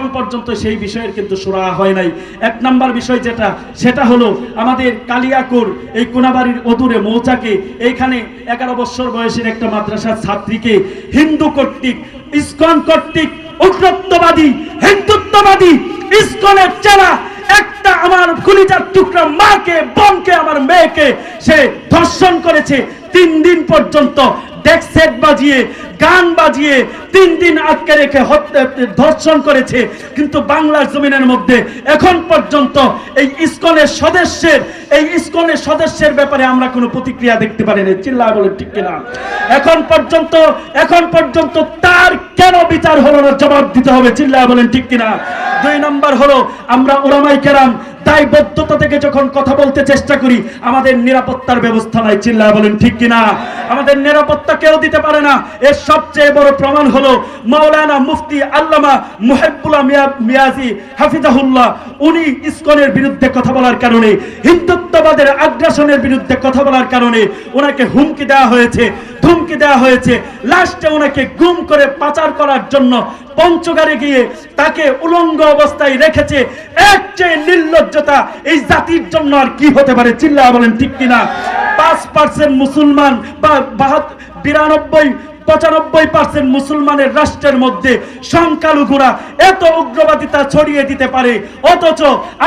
এখন পর্যন্ত সেই বিষয়ের কিন্তু সুরা হয় নাই। এক নাম্বার বিষয় যেটা, সেটা হলো আমাদের কালিয়াকুর, এই কোনাবাড়ির অদূরে মৌচাকে, এইখানে এগারো বছর বয়সের একটা মাদ্রাসার ছাত্রীকে হিন্দু কর্তৃক, ইস্কন কর্তৃক উগ্রত্ববাদী, হিন্দুত্ববাদী ইস্কনের চেলা একটা আমার গুলিটার টুকরা মাকে, বোনকে, আমার মেয়েকে সে ধর্ষণ করেছে। তিন দিন পর্যন্ত ডেক সেট বাজিয়ে, গান বাজিয়ে তিন দিন আটকে রেখে হত্যা, ধর্ষণ করেছে। কিন্তু বাংলার জমিনের মধ্যে এখন পর্যন্ত এই ইসকনের সদস্যের, এই ইসকনের সদস্যের ব্যাপারে আমরা কোনো প্রতিক্রিয়া দেখতে পারি না চিল্লা বলে ঠিক কিনা? এখন পর্যন্ত এখন পর্যন্ত তার কেন বিচার হলো না? জবাব দিতে হবে। চিল্লা বলেন ঠিক কিনা? দুই নম্বর হলো, আমরা ওলামাই কেরাম দায়বদ্ধতা থেকে যখন কথা বলতে চেষ্টা করি, আমাদের নিরাপত্তার ব্যবস্থা নাই। চিল্লা বলেন, ঠিক কিনা? আমাদের নিরাপত্তা কেউ দিতে পারে না। এর সবচেয়ে বড় প্রমাণ হলো মাওলানা মুফতি আল্লামা মুহিবুল্লাহ মিয়া- মিয়াজি হাফিজাহুল্লাহ। উনি ইসকনের বিরুদ্ধে কথা বলার কারণে, হিন্দুত্ববাদের আগ্রাসনের বিরুদ্ধে কথা বলার কারণে ওনাকে হুমকি দেওয়া হয়েছে। ধুমকি দেওয়া হয়েছে। লাস্টে ওনাকে গুম করে পাচার করার জন্য পঞ্চগারে গিয়ে তাকে উলঙ্গ অবস্থায় রেখেছে। এক চেয়ে নির্লজ্জতা এই জাতির জন্য আর কি হতে পারে চিল্লা বলেন ঠিক কিনা? পাঁচ পার্সেন্ট মুসলমান বা বিরানব্বই পঁচানব্বই পার্সেন্ট মুসলমানের রাষ্ট্রের মধ্যে সংখ্যালঘুরা এত উগ্রবাদিতা ছড়িয়ে দিতে পারে, অথচ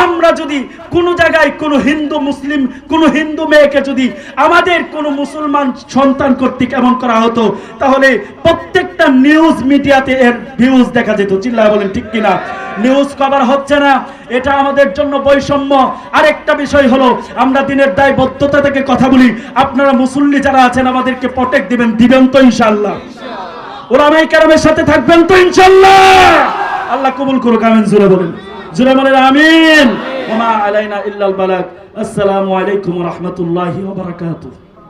আমরা যদি কোনো জায়গায় কোনো হিন্দু মুসলিম, কোনো হিন্দু মেয়েকে যদি আমাদের কোনো মুসলমান সন্তান কর্তৃক এমন করা হতো, তাহলে প্রত্যেকটা নিউজ মিডিয়াতে এর ভিউজ দেখা যেত। চিল্লা বলেন ঠিক কিনা? নিউজ কভার হচ্ছে না। এটা আমাদের জন্য বৈষম্য। আরেকটা বিষয় হলো, আমরা দিনের দায়বদ্ধতা থেকে কথা বলি। আপনারা মুসল্লি যারা আছেন, আমাদেরকে প্রটেক্ট দিবেন দিবেন তো ইনশাআল্লাহ। ওলামাই কারামের সাথে থাকবেন তো ইনশাআল্লাহ। আল্লাহ কবুল করুক, আমিন জুড়ে বলেন। জুড়ে বলেন, আমিন। ওমা আলাইনা ইল্লাল বালাক আসসালামু আলাইকুম ওয়া রাহমাতুল্লাহি ওয়া বারাকাতুহু।